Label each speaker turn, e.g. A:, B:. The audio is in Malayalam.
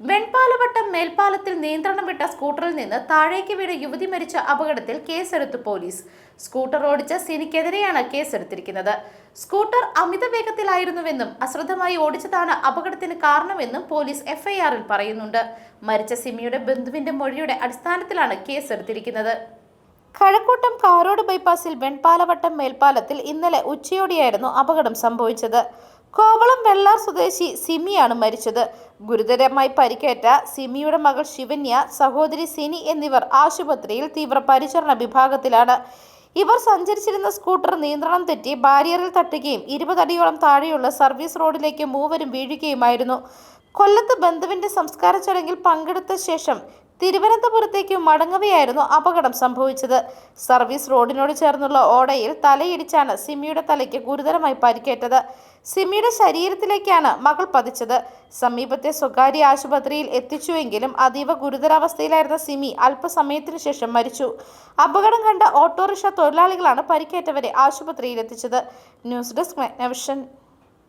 A: വെൺപാലവട്ടം മേൽപ്പാലത്തിൽ നിയന്ത്രണം വിട്ട സ്കൂട്ടറിൽ നിന്ന് താഴേക്ക് വീണ യുവതി മരിച്ച അപകടത്തിൽ കേസെടുത്തു പോലീസ്. സ്കൂട്ടർ ഓടിച്ച സിനിക്കെതിരെയാണ് കേസെടുത്തിരിക്കുന്നത്. സ്കൂട്ടർ അമിത വേഗത്തിലായിരുന്നുവെന്നും അശ്രദ്ധമായി ഓടിച്ചതാണ് അപകടത്തിന് കാരണമെന്നും പോലീസ് എഫ്ഐആറിൽ പറയുന്നുണ്ട്. മരിച്ച സിമിയുടെ ബന്ധുവിന്റെ മൊഴിയുടെ അടിസ്ഥാനത്തിലാണ് കേസെടുത്തിരിക്കുന്നത്. കഴക്കൂട്ടം കാരോട് ബൈപ്പാസിൽ വെൺപാലവട്ടം മേൽപ്പാലത്തിൽ ഇന്നലെ ഉച്ചയോടെയായിരുന്നു അപകടം സംഭവിച്ചത്. കോവളം വെള്ളാർ സ്വദേശി സിമിയാണ് മരിച്ചത്. ഗുരുതരമായി പരിക്കേറ്റ സിമിയുടെ മകൾ ശിവന്യ സഹോദരി സിനി എന്നിവർ ആശുപത്രിയിൽ തീവ്രപരിചരണ വിഭാഗത്തിലാണ്. ഇവർ സഞ്ചരിച്ചിരുന്ന സ്കൂട്ടർ നിയന്ത്രണം തെറ്റി ബാരിയറിൽ തട്ടുകയും ഇരുപതടിയോളം താഴെയുള്ള സർവീസ് റോഡിലേക്ക് മൂവരും വീഴുകയുമായിരുന്നു. കൊല്ലത്ത് ബന്ധുവിന്റെ സംസ്കാര ചടങ്ങിൽ പങ്കെടുത്ത ശേഷം തിരുവനന്തപുരത്തേക്ക് മടങ്ങവെയായിരുന്നു അപകടം സംഭവിച്ചത്. സർവീസ് റോഡിനോട് ചേർന്നുള്ള ഓടയിൽ തലയിടിച്ചാണ് സിമിയുടെ തലയ്ക്ക് ഗുരുതരമായി പരിക്കേറ്റത്. സിമിയുടെ ശരീരത്തിലേക്കാണ് മകൾ പതിച്ചത്. സമീപത്തെ സ്വകാര്യ ആശുപത്രിയിൽ എത്തിച്ചുവെങ്കിലും അതീവ ഗുരുതരാവസ്ഥയിലായിരുന്ന സിമി അല്പസമയത്തിനു ശേഷം മരിച്ചു. അപകടം കണ്ട ഓട്ടോറിക്ഷ തൊഴിലാളികളാണ് പരിക്കേറ്റവരെ ആശുപത്രിയിൽ എത്തിച്ചത് ന്യൂസ് ഡെസ്ക് മെഗ്നവിഷൻ.